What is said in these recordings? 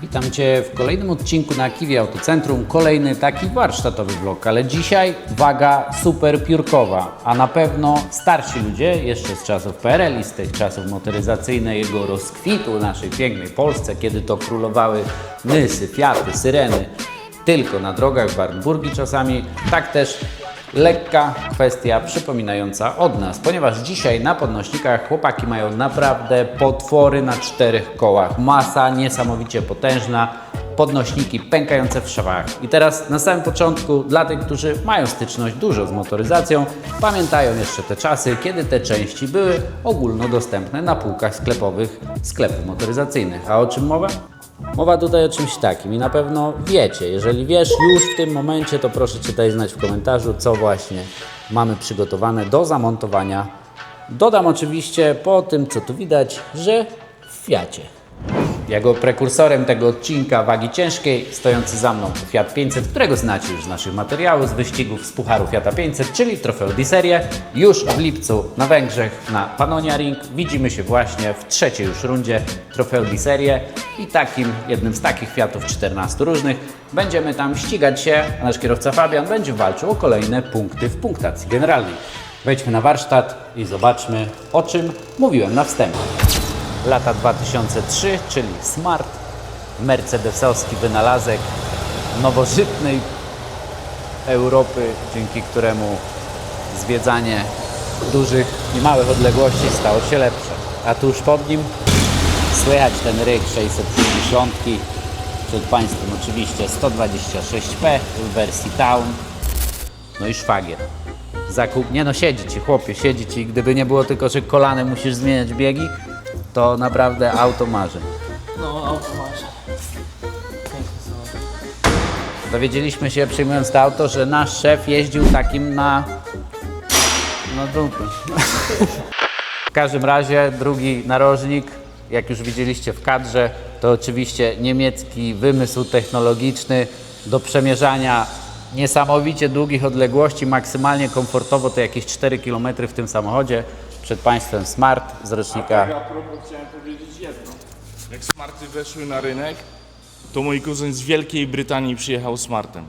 Witam Cię w kolejnym odcinku na Kiwi Autocentrum. Kolejny taki warsztatowy vlog, ale dzisiaj waga super piórkowa, a na pewno starsi ludzie jeszcze z czasów PRL i z tych czasów motoryzacyjnego rozkwitu naszej pięknej Polsce, kiedy to królowały Nysy, Fiaty, Syreny, tylko na drogach Wartburgi czasami, tak też lekka kwestia przypominająca od nas, ponieważ dzisiaj na podnośnikach chłopaki mają naprawdę potwory na czterech kołach. Masa niesamowicie potężna, podnośniki pękające w szwach. I teraz na samym początku, dla tych, którzy mają styczność dużo z motoryzacją, pamiętają jeszcze te czasy, kiedy te części były ogólnodostępne na półkach sklepowych sklepów motoryzacyjnych. A o czym mowa? Mowa tutaj o czymś takim i na pewno wiecie. Jeżeli wiesz już w tym momencie, to proszę Cię daj znać w komentarzu, co właśnie mamy przygotowane do zamontowania. Dodam oczywiście po tym, co tu widać, że w Fiacie. Jego prekursorem tego odcinka wagi ciężkiej, stojący za mną Fiat 500, którego znacie już z naszych materiałów, z wyścigów z Pucharu Fiata 500, czyli trofeu di Serie. Już w lipcu na Węgrzech na Panonia Ring widzimy się właśnie w trzeciej już rundzie trofeu di Serie i takim, jednym z takich Fiatów 14 różnych. Będziemy tam ścigać się, a nasz kierowca Fabian będzie walczył o kolejne punkty w punktacji generalnej. Wejdźmy na warsztat i zobaczmy, o czym mówiłem na wstępie lata 2003, czyli Smart, mercedesowski wynalazek nowożytnej Europy, dzięki któremu zwiedzanie dużych i małych odległości stało się lepsze. A tuż pod nim słychać ten ryk 650. Przed Państwem oczywiście 126P w wersji Town. No i szwagier. Zakup. Nie no, siedzi ci, chłopie, siedzi ci. Gdyby nie było tylko, że kolanem musisz zmieniać biegi, to naprawdę auto marzy. No, auto masz. Dowiedzieliśmy się, przyjmując to auto, że nasz szef jeździł takim na. No dupy. W każdym razie drugi narożnik, jak już widzieliście w kadrze, to oczywiście niemiecki wymysł technologiczny do przemierzania niesamowicie długich odległości, maksymalnie komfortowo to jakieś 4 km w tym samochodzie. Przed Państwem Smart z rocznika A propos chciałem powiedzieć jedno. Jak smarty weszły na rynek, to mój kuzyn z Wielkiej Brytanii przyjechał smartem.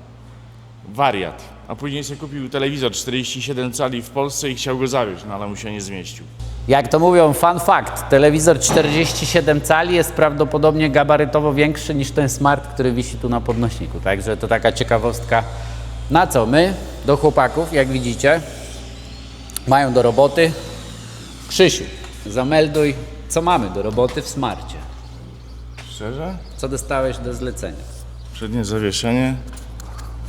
Wariat. A później sobie kupił telewizor 47 cali w Polsce i chciał go zawieźć, no ale mu się nie zmieścił. Jak to mówią, fun fact, telewizor 47 cali jest prawdopodobnie gabarytowo większy niż ten smart, który wisi tu na podnośniku. Także to taka ciekawostka. Na co my, do chłopaków, jak widzicie, mają do roboty. Krzysiu, zamelduj, co mamy do roboty w smarcie. Szczerze? Co dostałeś do zlecenia? Przednie zawieszenie,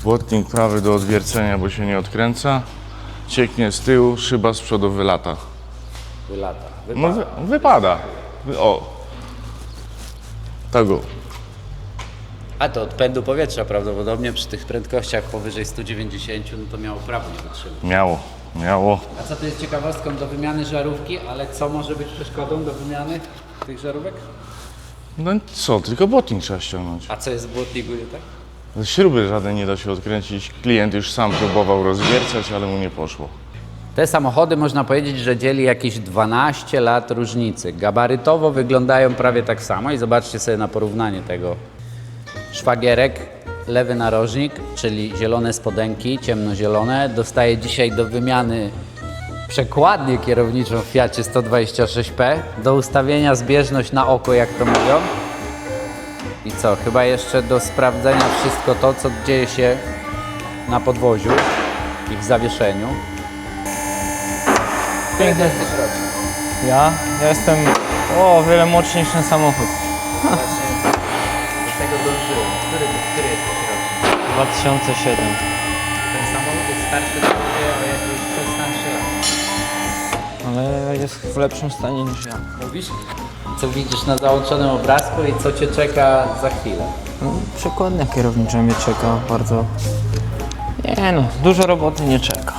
błotnik prawy do odwiercenia, bo się nie odkręca, cieknie z tyłu, szyba z przodu wylata. Wylata. No wy, wypada. Wy- O. Tego. A to od pędu powietrza prawdopodobnie przy tych prędkościach powyżej 190, no to miało prawo nie wytrzymać. Miało, miało. A co to jest ciekawostką do wymiany żarówki, ale co może być przeszkodą do wymiany tych żarówek? No co, tylko błotnik trzeba ściągnąć. A co jest w błotniku, nie tak? Śruby żadnej nie da się odkręcić. Klient już sam próbował rozwiercać, ale mu nie poszło. Te samochody można powiedzieć, że dzieli jakieś 12 lat różnicy. Gabarytowo wyglądają prawie tak samo i zobaczcie sobie na porównanie tego. Szwagierek, lewy narożnik, czyli zielone spodenki, ciemnozielone, dostaje dzisiaj do wymiany przekładnię kierowniczą w Fiacie 126P, do ustawienia zbieżność na oko, jak to mówią. I co, chyba jeszcze do sprawdzenia wszystko to, co dzieje się na podwoziu i w zawieszeniu. Piękny. Ja? Ja jestem o wiele ten samochód. Do tego dążyłem. Który, który jesteś rocznik? 2007. Ten samochód jest starszy ciebie o jakieś 16 lat. Ale jest w lepszym stanie niż ja. Mówisz? Co widzisz na załączonym obrazku i co cię czeka za chwilę? No, przekładnia kierownicza mnie czeka bardzo. Nie no, dużo roboty nie czeka.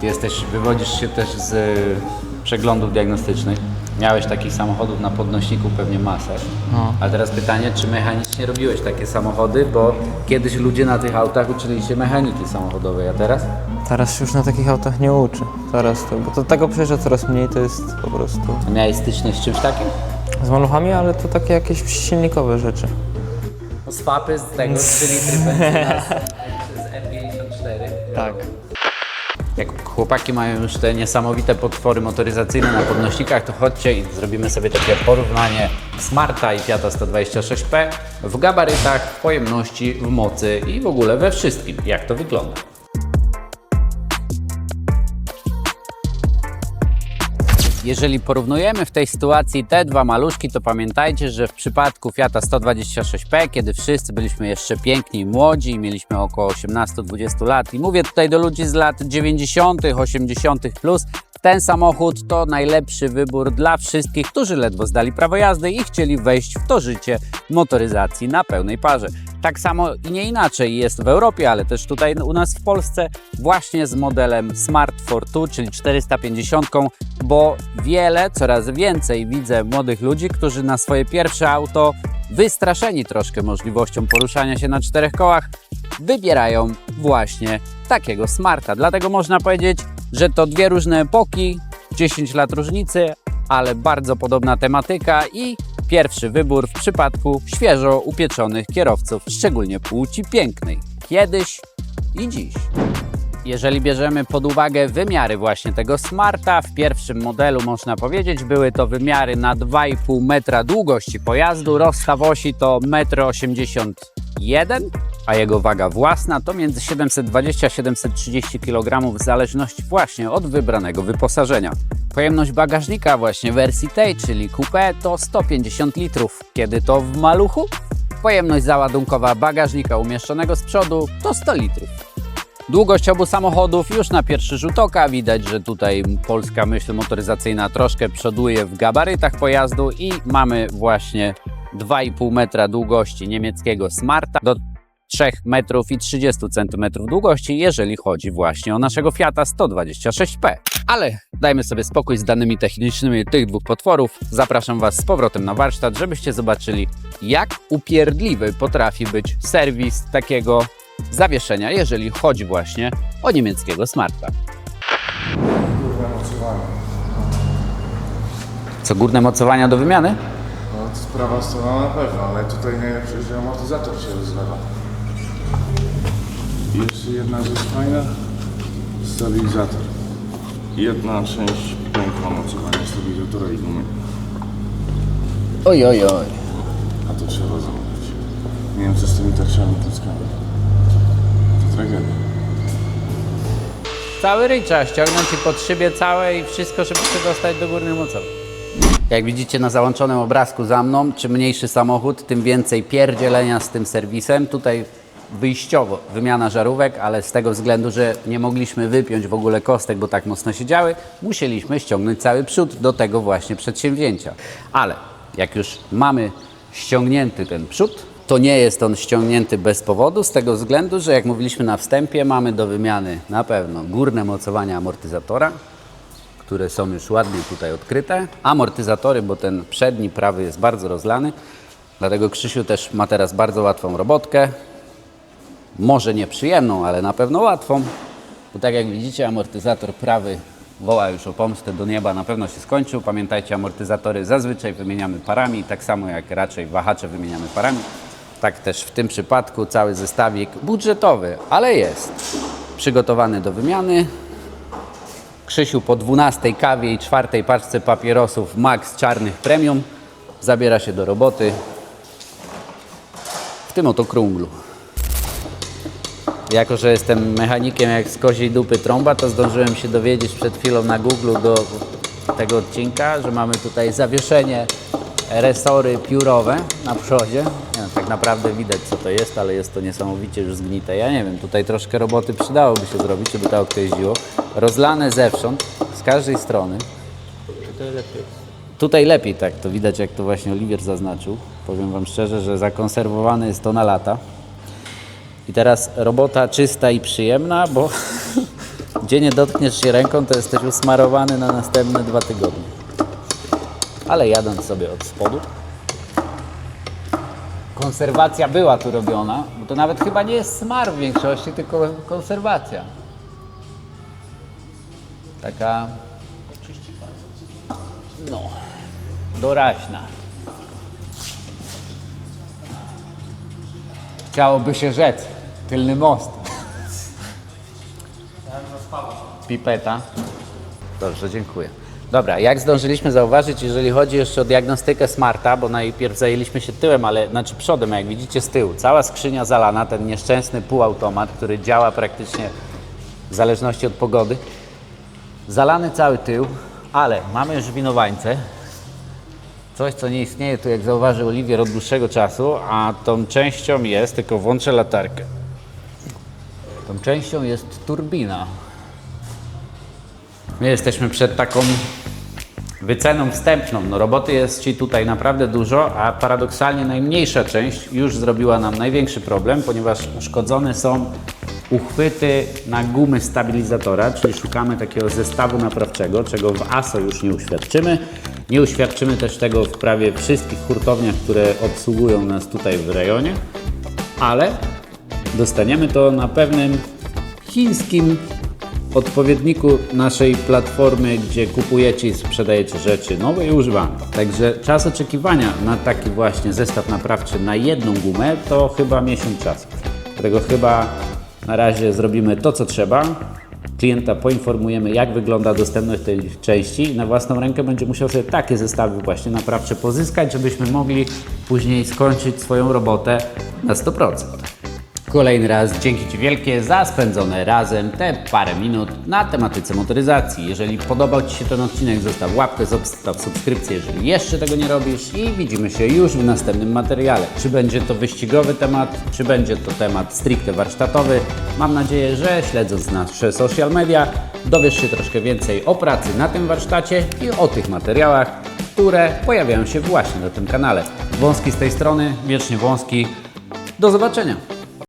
Ty jesteś, wywodzisz się też z y, przeglądów diagnostycznych. Miałeś takich samochodów na podnośniku pewnie masę. No. A teraz pytanie, czy mechanicznie robiłeś takie samochody? Bo kiedyś ludzie na tych autach uczyli się mechaniki samochodowej, a teraz? Teraz się już na takich autach nie uczy. Teraz to, bo to tego przejeżdża coraz mniej, to jest po prostu. Miałeś styczność z czymś takim? Z maluchami, ale to takie jakieś silnikowe rzeczy. Swapy z tego 3 litry benzyna z, z E54. Tak. Jak chłopaki mają już te niesamowite potwory motoryzacyjne na podnośnikach, to chodźcie i zrobimy sobie takie porównanie Smarta i Fiata 126P w gabarytach, w pojemności, w mocy i w ogóle we wszystkim, jak to wygląda. Jeżeli porównujemy w tej sytuacji te dwa maluszki, to pamiętajcie, że w przypadku Fiata 126P, kiedy wszyscy byliśmy jeszcze piękni i młodzi mieliśmy około 18-20 lat, i mówię tutaj do ludzi z lat 90., 80., plus, ten samochód to najlepszy wybór dla wszystkich, którzy ledwo zdali prawo jazdy i chcieli wejść w to życie motoryzacji na pełnej parze. Tak samo i nie inaczej jest w Europie, ale też tutaj u nas w Polsce, właśnie z modelem Smart Fortwo, czyli 450, bo wiele, coraz więcej widzę młodych ludzi, którzy na swoje pierwsze auto, wystraszeni troszkę możliwością poruszania się na czterech kołach, wybierają właśnie takiego Smarta. Dlatego można powiedzieć, że to dwie różne epoki, 10 lat różnicy, ale bardzo podobna tematyka i pierwszy wybór w przypadku świeżo upieczonych kierowców, szczególnie płci pięknej. Kiedyś i dziś. Jeżeli bierzemy pod uwagę wymiary właśnie tego Smarta, w pierwszym modelu można powiedzieć, były to wymiary na 2,5 metra długości pojazdu, rozstaw osi to 1,81 m, a jego waga własna to między 720 a 730 kg w zależności właśnie od wybranego wyposażenia. Pojemność bagażnika właśnie wersji tej, czyli coupé to 150 litrów, kiedy to w maluchu pojemność załadunkowa bagażnika umieszczonego z przodu to 100 litrów. Długość obu samochodów już na pierwszy rzut oka widać, że tutaj polska myśl motoryzacyjna troszkę przoduje w gabarytach pojazdu i mamy właśnie 2,5 metra długości niemieckiego Smarta do 3 metrów i 30 centymetrów długości, jeżeli chodzi właśnie o naszego Fiata 126P. Ale dajmy sobie spokój z danymi technicznymi tych dwóch potworów. Zapraszam Was z powrotem na warsztat, żebyście zobaczyli, jak upierdliwy potrafi być serwis takiego zawieszenia, jeżeli chodzi właśnie o niemieckiego Smarta. Kurwa mocowanie. Co górne mocowania do wymiany? No to sprawa strona na pewno, ale tutaj najlepsze, że amortyzator się rozlewa. Jeszcze jedna rzecz fajna. Stabilizator. Jedna część pękła mocowania stabilizatora i gumy. Oj, oj, oj. A to trzeba zamówić. Nie wiem co z tymi tarczami klockami. To tragedia. Cały ryj trzeba ściągnąć i pod szybie całe i wszystko, żeby się dostać do górnych mocowych. Jak widzicie na załączonym obrazku za mną, czym mniejszy samochód, tym więcej pierdzielenia z tym serwisem. Tutaj wyjściowo wymiana żarówek, ale z tego względu, że nie mogliśmy wypiąć w ogóle kostek, bo tak mocno się działy, musieliśmy ściągnąć cały przód do tego właśnie przedsięwzięcia. Ale jak już mamy ściągnięty ten przód, to nie jest on ściągnięty bez powodu, z tego względu, że jak mówiliśmy na wstępie, mamy do wymiany na pewno górne mocowania amortyzatora, które są już ładnie tutaj odkryte. Amortyzatory, bo ten przedni prawy jest bardzo rozlany, dlatego Krzysiu też ma teraz bardzo łatwą robotkę. Może nieprzyjemną, ale na pewno łatwą, bo tak jak widzicie, amortyzator prawy woła już o pomstę do nieba, na pewno się skończył. Pamiętajcie, amortyzatory zazwyczaj wymieniamy parami, tak samo jak raczej wahacze wymieniamy parami. Tak też w tym przypadku cały zestawik budżetowy, ale jest przygotowany do wymiany. Krzysiu po 12 kawie i czwartej paczce papierosów Max Czarnych Premium zabiera się do roboty w tym oto krąglu. Jako, że jestem mechanikiem jak z koziej dupy trąba, to zdążyłem się dowiedzieć przed chwilą na Google do tego odcinka, że mamy tutaj zawieszenie resory piórowe na przodzie. Nie wiem, tak naprawdę widać co to jest, ale jest to niesamowicie już zgnite. Ja nie wiem, tutaj troszkę roboty przydałoby się zrobić, żeby to auto jeździło. Rozlane zewsząd, z każdej strony. Tutaj lepiej tak, to widać jak to właśnie Oliwier zaznaczył. Powiem Wam szczerze, że zakonserwowane jest to na lata. I teraz robota czysta i przyjemna, bo gdzie nie dotkniesz się ręką, to jesteś usmarowany na następne dwa tygodnie. Ale jadąc sobie od spodu. Konserwacja była tu robiona, bo to nawet chyba nie jest smar w większości, tylko konserwacja. Taka. No. doraźna. Chciałoby się rzec. Tylny most. Pipeta. Dobrze, dziękuję. Dobra, jak zdążyliśmy zauważyć, jeżeli chodzi jeszcze o diagnostykę smarta, bo najpierw zajęliśmy się tyłem, ale znaczy przodem, jak widzicie z tyłu, cała skrzynia zalana, ten nieszczęsny półautomat, który działa praktycznie w zależności od pogody. Zalany cały tył, ale mamy już winowańce. Coś, co nie istnieje tu, jak zauważył Oliwier od dłuższego czasu, a tą częścią jest, tylko włączę latarkę. Tą częścią jest turbina. My jesteśmy przed taką wyceną wstępną. No, roboty jest ci tutaj naprawdę dużo, a paradoksalnie najmniejsza część już zrobiła nam największy problem, ponieważ uszkodzone są uchwyty na gumy stabilizatora, czyli szukamy takiego zestawu naprawczego, czego w ASO już nie uświadczymy. Nie uświadczymy też tego w prawie wszystkich hurtowniach, które obsługują nas tutaj w rejonie, ale dostaniemy to na pewnym chińskim odpowiedniku naszej platformy, gdzie kupujecie i sprzedajecie rzeczy nowe i używane. Także czas oczekiwania na taki właśnie zestaw naprawczy na jedną gumę to chyba miesiąc czasu. Dlatego chyba na razie zrobimy to, co trzeba. Klienta poinformujemy, jak wygląda dostępność tej części i na własną rękę będzie musiał sobie takie zestawy właśnie naprawcze pozyskać, żebyśmy mogli później skończyć swoją robotę na 100%. Kolejny raz dzięki Ci wielkie za spędzone razem te parę minut na tematyce motoryzacji. Jeżeli podobał Ci się ten odcinek, zostaw łapkę, zostaw subskrypcję, jeżeli jeszcze tego nie robisz i widzimy się już w następnym materiale. Czy będzie to wyścigowy temat, czy będzie to temat stricte warsztatowy. Mam nadzieję, że śledząc nasze social media dowiesz się troszkę więcej o pracy na tym warsztacie i o tych materiałach, które pojawiają się właśnie na tym kanale. Wąski z tej strony, wiecznie wąski. Do zobaczenia!